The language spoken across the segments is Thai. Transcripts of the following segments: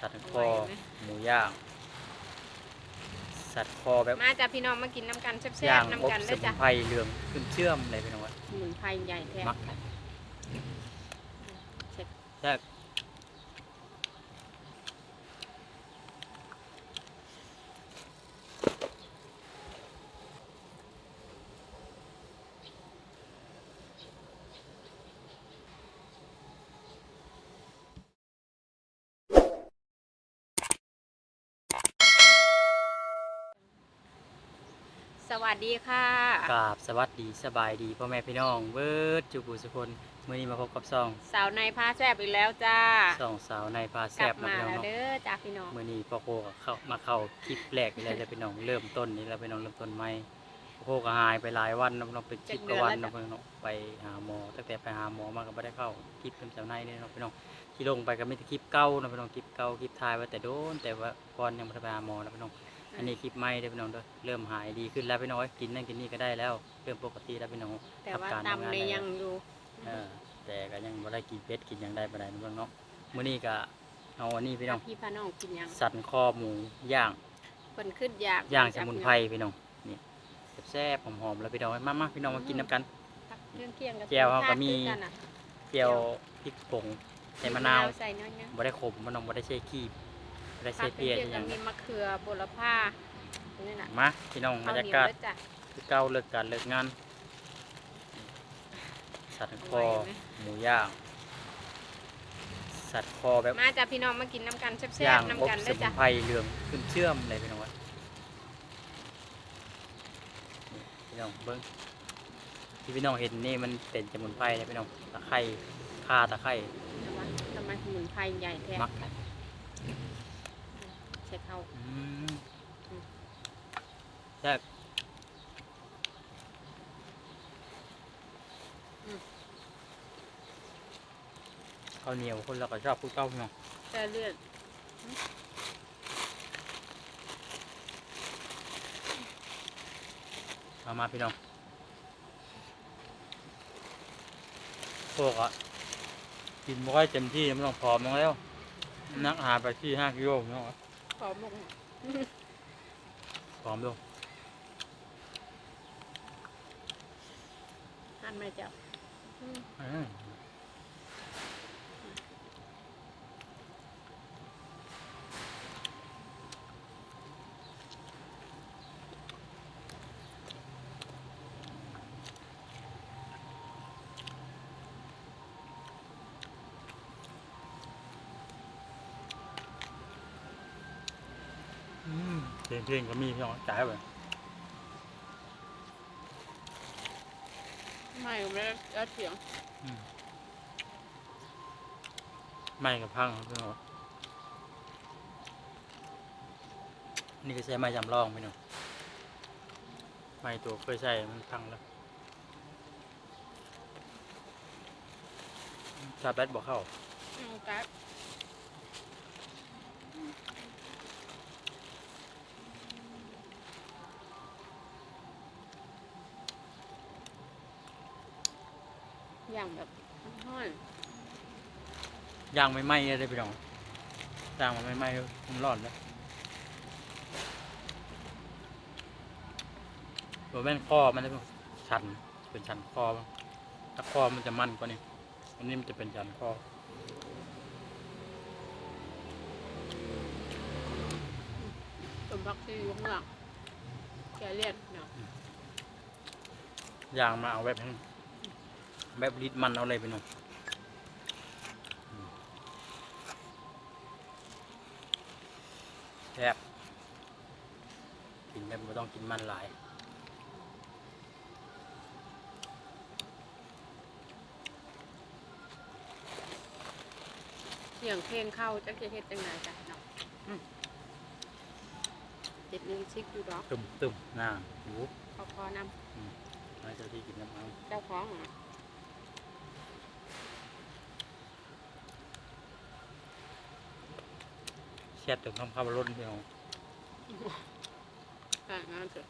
สัตว์คไหวอไหมหมูย่าง สัตว์คอแบบมาจ้ะพี่น้องมากินน้ำกันแซ่ย่าบงๆอบน้ำกันสเด้อมุจ้ะนไพรเหลืองขึ้นเชื่อมอะไรพี่น้องวะสมุนไพรใหญ่แท้มักเช็ดแซ่บ สวัสดีค่ะ กราบสวัสดีสบายดีพ่อแม่พี่น้องเบิร์ดจุกุสุคนมื่อนี้มาพบกับซองสาวในพาแซ่บอีกแล้วจ้าซองสาวในพากแซลับบนะมาพี่น้องแล้วเนาะเด้อจ้าพี่น้องมื่อนี้พ่อโคก็เข้ามาเข้าคลิปแรกนี่แหละจะพี่น้องเริ่มต้นนี่แล้วพี่น้องเริ่มต้นใหม่พ่อโคก็หายไปหลายวันนะพี่น้องเป็นคลิปกว่าวันนะพี่น้องไปหาหมอตั้งแต่ไปหาหมอมาก็ไม่ได้เข้าคลิปเป็นเจ้าในนี่เนาะพี่น้องที่ลงไปก็มีแต่คลิปเก่านะพี่น้องคลิปเก่าคลิปถ่ายไว้แต่โดนแต่ว่าก่อนยังไม่ได้ไปหาหมอนะพี่น้อง อันนี้คลิปใหม่เด้อพี่น้องเด้อเริ่มหายดีขึ้นแล้วพี่น้องเอ้ยกินนั่นกินนี่ก็ได้แล้ว เริ่มปกติแล้วพี่น้องแต่ว่าทำการตำทำงานในได้ยังอยู่เออแต่ก็ยังบ่ได้กินเป็ดกินหยังได้บ่ได้นะเพิ่นเนาะมื้อนี้ก็เอาอันนี้พี่น้อง พี่พาน้องกินยังสันคอหมูย่างเพิ่นขึ้นอยากย่างสมุนไพรพี่น้องนี่แซ่บๆหอมๆแล้วพี่น้องมามาพี่น้องมากินน้ำกันเครื่องเคียงกับแจ่วเขาก็มี ทานด้วยนน่ะเจียวพริกผงใส่มะนาวใส่น้อยนะบ่ได้ขมมันน้องบ่ได้ใช้ขี้บ่ ได้ผัใช้กเคเปียรื่องใช่เคียงหก็ยังมีมะเขือบัวละพานี่น่ะมาพี่น้องบรข้าวรเหยานียวกาศด้วยจ้ะคือเก่าเลิกการเลิกงานสัตว์คอไหวไหมหมูย่างสัตว์คอแบบมาจ้ะพี่น้องมากินน้ำกันแซ่ย่าบงๆอบน้ำกันสเด้อมุจ้ะนไพรเหลืองขึ้นเชื่อมอะไรพี่น้องวะนี่พี่น้องเบิ้งที่พี่น้องเห็นนี่มันเป็นสมุนไพรนะพี่น้องตะไคร้ข่าตะไคร้แต่ว่าทำไมสมุนไพรใหญ่แท้มัก เช็ดเข้าอืมแซ่บข้าวเหนียวคนเราก็ชอบพูดเก้าพี่น้องแต่เลือดมามาพี่น้องพวกอะกินไม่ค่อยเต็มที่มันต้องผอมลงแล้วน้ำหนักหายไปที่ห้ากิโลพี่น้องอะ ขอหมกผอมลงทานไหมเจ้า อืม เพลงเพลงก็มีพี่น้องจ่ายไปไม่ไม่ได้แล้วเสียงอืมไม่กับพังครับพี่น้องนี่ก็ใช้ไม้จำลองพี่น้องไม้ตัวเคยใช้มันพังแล้วชาร์จแบตบอกเข้าอืมครับ อย่างแบบห้อนย่างไม่ไหม้เลยพี่น้องย่างมันไม่ไหม้มันร้อนแล้วตัวแม่นคอมันจะชันเป็นชันคอบ้างถ้าคอมันจะมันกว่านี้อันนี้มันจะเป็นชันคอสมบักที่อยู่ข้างหลังแกเลียดเนาะย่างมาเอาแบบให้ แบบลิดมันเอาเลยพี่น้องอืมแซ่บกินแบบไม่ต้องกินมันหลาย เสียงเพลงเข้าจักจะเฮ็ดจังไดจ้ะเนาะอืมเจ็ดนิ้วชิกอยู่ดอกตึมตึมหน้าหูพอพอนแล้วเจ้าที่กินน้ำเอาำเจ้าของอะ ชทถึงคำคาวรถเดียวงานเถอะ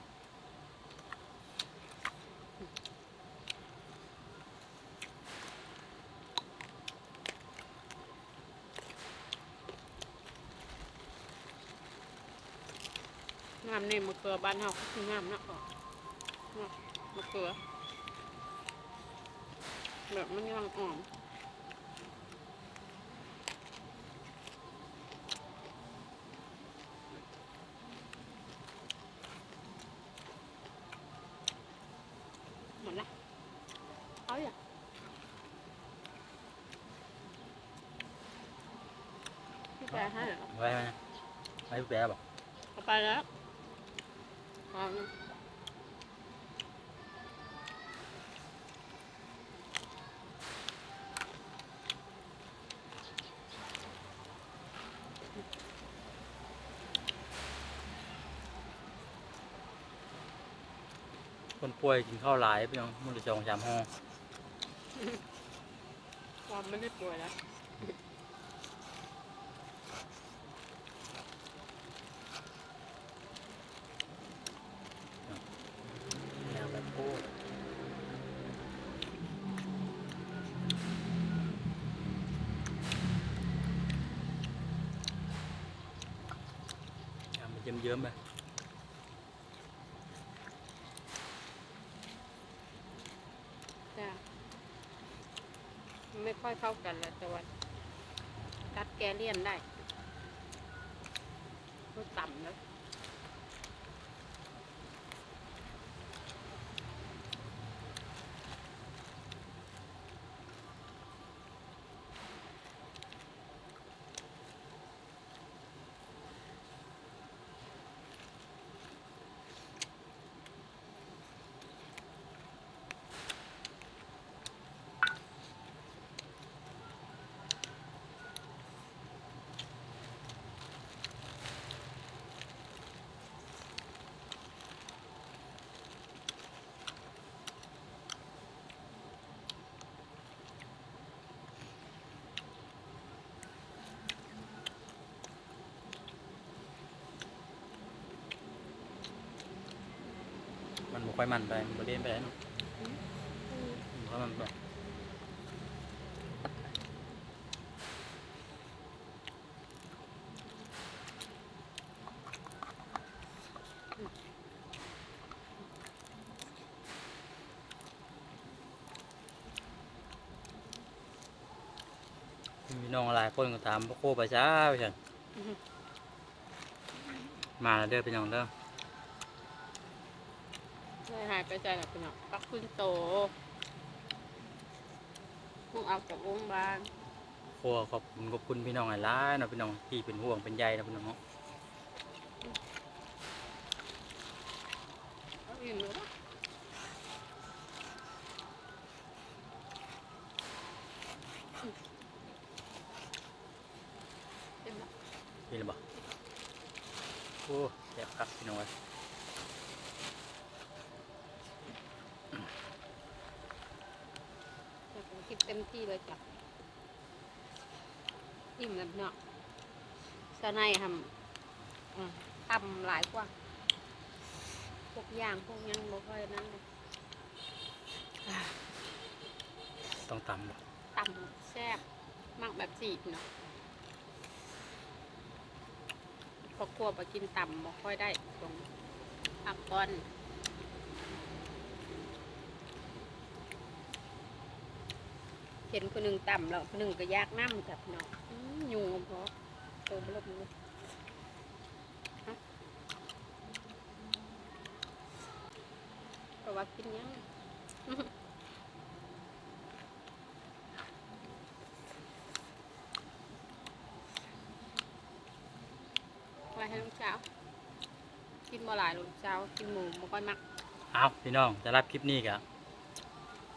งามนี่มะเขือบ้านเฮาก็คืองามนะออกมะเขือแบบมันยังอ่อน พี่แปรให้เหรอไว้ไหมไว้พี่แปรบอกเอาไปแล้วเอาคนป่วยกินข้าวหลายพี่น้องมื้อละสองสามห่องความไม่ได้ป่วยแล้ว เยิ้มๆไปจ้ะมันไม่ค่อยเข้ากันละต่ว่ากัดแกเลี่ยนได้ก็ต่ำแล้ว มันบ่ค่อยมันไปมันบ่เด่นไปไหนเนาะมันบ่ค่อยมันไปมีน้องหลายคนก็ถามพ่อโคไปช้าไปฉันอือฮึมาแล้วเด้อพี่น้องเด้อ เลยหายไปใจหนักไปหน่อยปักคุณโตพุ่งเอาจากโรงพยาบาลโคขอบคุณขอบคุณพี่น้องหลายๆเนาะพี่น้องที่เป็นห่วงเป็นใยนะพี่น้องเนาะเอาอีกหรือเปล่าอืมเต็มแล้วกินหรือเปล่าโอ้แซ่บครับพี่น้องเอ้ย เดี๋ยวผ มกินเต็มที่เลยจ้ะอิ่มแล้วเนาะสะในทำอืมทำหลายกว่าพวกย่างพวกหยังบ่ค่อยนั้นเลยอ่าต้องตำบ่ตำแซ่บมากแบบจีบเนาะพอครัวไปกินตำบ่ค่อยได้ตรงผักก้อน ห็นคนหนึ่งต่ำแล้วคนหนึ่งก็ยากน้ำกับนาะอื้อยุงเพราะโตบลบเลยเพราะว่ากินยังไว้ให้ลูกเช้ากินบ่หลายลูกเช้ากินหมูบ่ค่อยมักเอาพี่น้องจะรับคลิปนี้กะ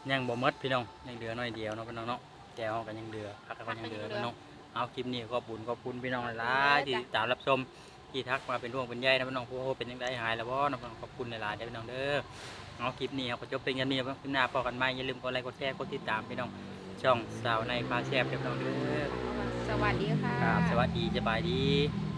ยังบ่หมดพี่น้องยังเหลือน้อยเดียวเนาะพี่น้องเนาะแก้วก็ยังเหลือพักก็ยังเหลือพี่น้องเอาคลิปนี้ขอบคุณขอบคุณพี่น้องหลายๆที่ติดตามรับชมที่ทักมาเป็นห่วงเป็นใยนะพี่น้องผู้โหเป็นยังไงหายแล้วบ่เนาะพี่น้องขอบคุณหลายๆเด้อพี่น้องเด้อเอาคลิปนี้เอาก็จบเป็นกันนี้ครับคลิปหน้าพอกันใหม่อย่าลืมกดไลค์กดแชร์กดติดตามพี่น้องช่องสาวในพาแชร์เด้อพี่น้องเด้อสวัสดีค่ะครับสวัสดีสบายดีส